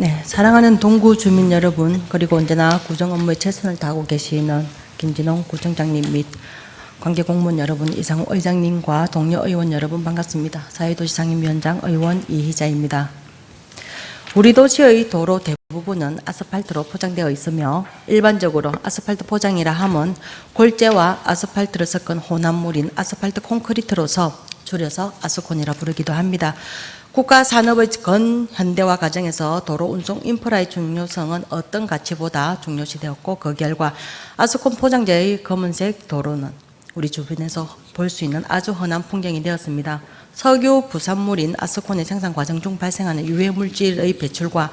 네, 사랑하는 동구 주민 여러분, 그리고 언제나 구정 업무에 최선을 다하고 계시는 김진홍 구청장님 및 관계 공무원 여러분, 이상우 의장님과 동료 의원 여러분 반갑습니다. 사회도시 상임위원장 의원 이희자입니다. 우리 도시의 도로 대부분은 아스팔트로 포장되어 있으며 일반적으로 아스팔트 포장이라 함은 골재와 아스팔트를 섞은 혼합물인 아스팔트 콘크리트로서 줄여서 아스콘이라 부르기도 합니다. 국가 산업의 건 현대화 과정에서 도로 운송 인프라의 중요성은 어떤 가치보다 중요시되었고 그 결과 아스콘 포장재의 검은색 도로는 우리 주변에서 볼 수 있는 아주 흔한 풍경이 되었습니다. 석유 부산물인 아스콘의 생산 과정 중 발생하는 유해 물질의 배출과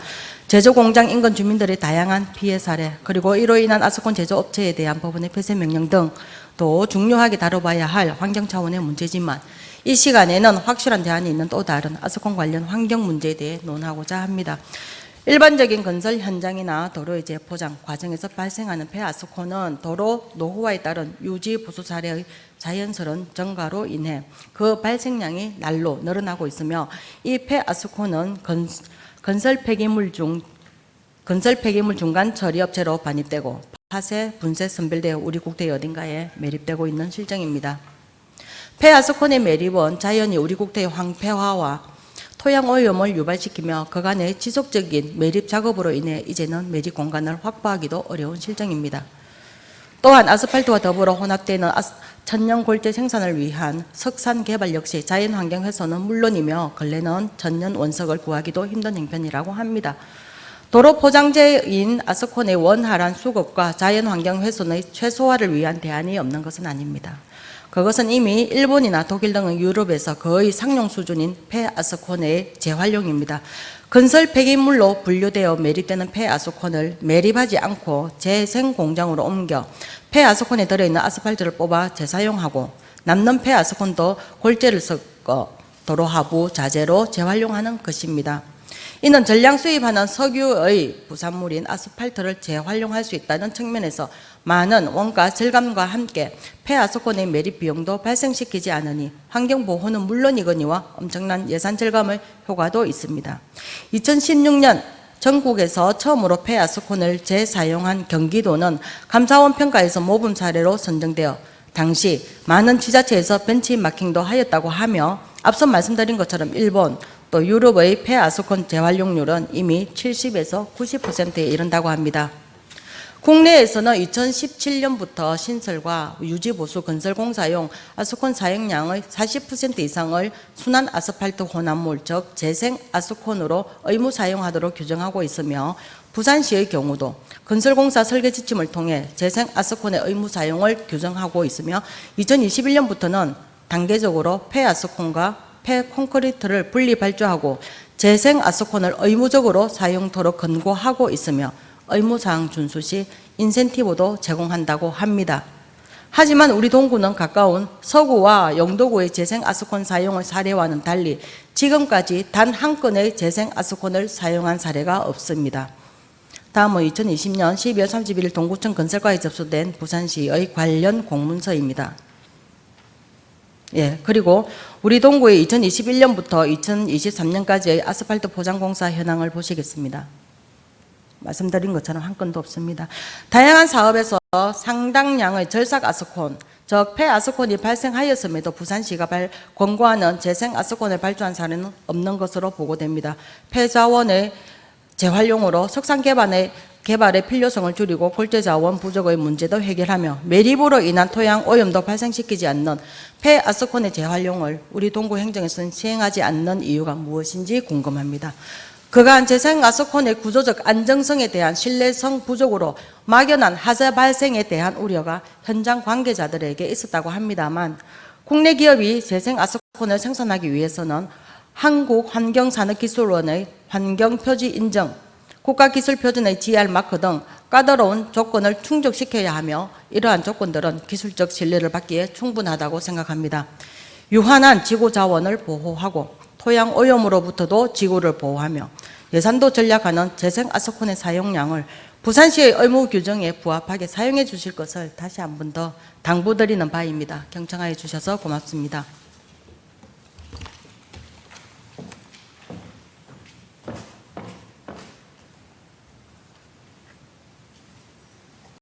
제조 공장 인근 주민들의 다양한 피해 사례 그리고 이로 인한 아스콘 제조 업체에 대한 법원의 폐쇄 명령 등 또 중요하게 다뤄봐야 할 환경 차원의 문제지만 이 시간에는 확실한 대안이 있는 또 다른 아스콘 관련 환경 문제에 대해 논하고자 합니다. 일반적인 건설 현장이나 도로의 재포장 과정에서 발생하는 폐아스콘은 도로 노후화에 따른 유지 보수 사례의 자연스러운 증가로 인해 그 발생량이 날로 늘어나고 있으며 이 폐아스콘은 건, 건설 폐기물 중 건설 폐기물 중간 처리 업체로 반입되고 파쇄, 분쇄, 선별되어 우리 국토의 어딘가에 매립되고 있는 실정입니다. 폐아스콘의 매립은 자연히 우리 국토의 황폐화와 토양 오염을 유발시키며 그간의 지속적인 매립 작업으로 인해 이제는 매립 공간을 확보하기도 어려운 실정입니다. 또한 아스팔트와 더불어 혼합되는 천연 골재 생산을 위한 석산 개발 역시 자연 환경 훼손은 물론이며 근래는 천연 원석을 구하기도 힘든 형편이라고 합니다. 도로 포장재인 아스콘의 원활한 수급과 자연환경 훼손의 최소화를 위한 대안이 없는 것은 아닙니다. 그것은 이미 일본이나 독일 등의 유럽에서 거의 상용 수준인 폐아스콘의 재활용입니다. 건설 폐기물로 분류되어 매립되는 폐아스콘을 매립하지 않고 재생 공장으로 옮겨 폐아스콘에 들어있는 아스팔트를 뽑아 재사용하고 남는 폐아스콘도 골재를 섞어 도로 하부 자재로 재활용하는 것입니다. 이는 전량 수입하는 석유의 부산물인 아스팔트를 재활용할 수 있다는 측면에서 많은 원가 절감과 함께 폐아스콘의 매립 비용도 발생시키지 않으니 환경 보호는 물론이거니와 엄청난 예산 절감의 효과도 있습니다. 2016년 전국에서 처음으로 폐아스콘을 재사용한 경기도는 감사원 평가에서 모범 사례로 선정되어 당시 많은 지자체에서 벤치마킹도 하였다고 하며 앞서 말씀드린 것처럼 일본 또 유럽의 폐아스콘 재활용률은 이미 70에서 90%에 이른다고 합니다. 국내에서는 2017년부터 신설과 유지 보수 건설 공사용 아스콘 사용량의 40% 이상을 순환 아스팔트 혼합물 즉 재생 아스콘으로 의무 사용하도록 규정하고 있으며 부산시의 경우도 건설공사 설계 지침을 통해 재생 아스콘의 의무 사용을 규정하고 있으며 2021년부터는 단계적으로 폐아스콘과 폐콘크리트를 분리 발주하고 재생 아스콘을 의무적으로 사용토록 권고하고 있으며 의무사항 준수 시 인센티브도 제공한다고 합니다. 하지만 우리 동구는 가까운 서구와 영도구의 재생 아스콘 사용의 사례와는 달리 지금까지 단 한 건의 재생 아스콘을 사용한 사례가 없습니다. 다음은 2020년 12월 31일 동구청 건설과에 접수된 부산시의 관련 공문서입니다. 예, 그리고 우리 동구의 2021년부터 2023년까지의 아스팔트 포장 공사 현황을 보시겠습니다. 말씀드린 것처럼 한 건도 없습니다. 다양한 사업에서 상당량의 절삭 아스콘, 즉 폐아스콘이 발생하였음에도 부산시가 발, 권고하는 재생 아스콘을 발주한 사례는 없는 것으로 보고됩니다. 폐자원의 재활용으로 석상 개발의 개발의 필요성을 줄이고 골재 자원 부족의 문제도 해결하며 매립으로 인한 토양 오염도 발생시키지 않는 폐아스콘의 재활용을 우리 동구 행정에서는 시행하지 않는 이유가 무엇인지 궁금합니다. 그간 재생 아스콘의 구조적 안정성에 대한 신뢰성 부족으로 막연한 하자 발생에 대한 우려가 현장 관계자들에게 있었다고 합니다만 국내 기업이 재생 아스콘을 생산하기 위해서는 한국환경산업기술원의 환경표지 인정, 국가기술표준의 GR 마크 등 까다로운 조건을 충족시켜야 하며 이러한 조건들은 기술적 신뢰를 받기에 충분하다고 생각합니다. 유한한 지구 자원을 보호하고 토양 오염으로부터도 지구를 보호하며 예산도 전략하는 재생 아스콘의 사용량을 부산시의 의무 규정에 부합하게 사용해 주실 것을 다시 한 번 더 당부드리는 바입니다. 경청하여 주셔서 고맙습니다.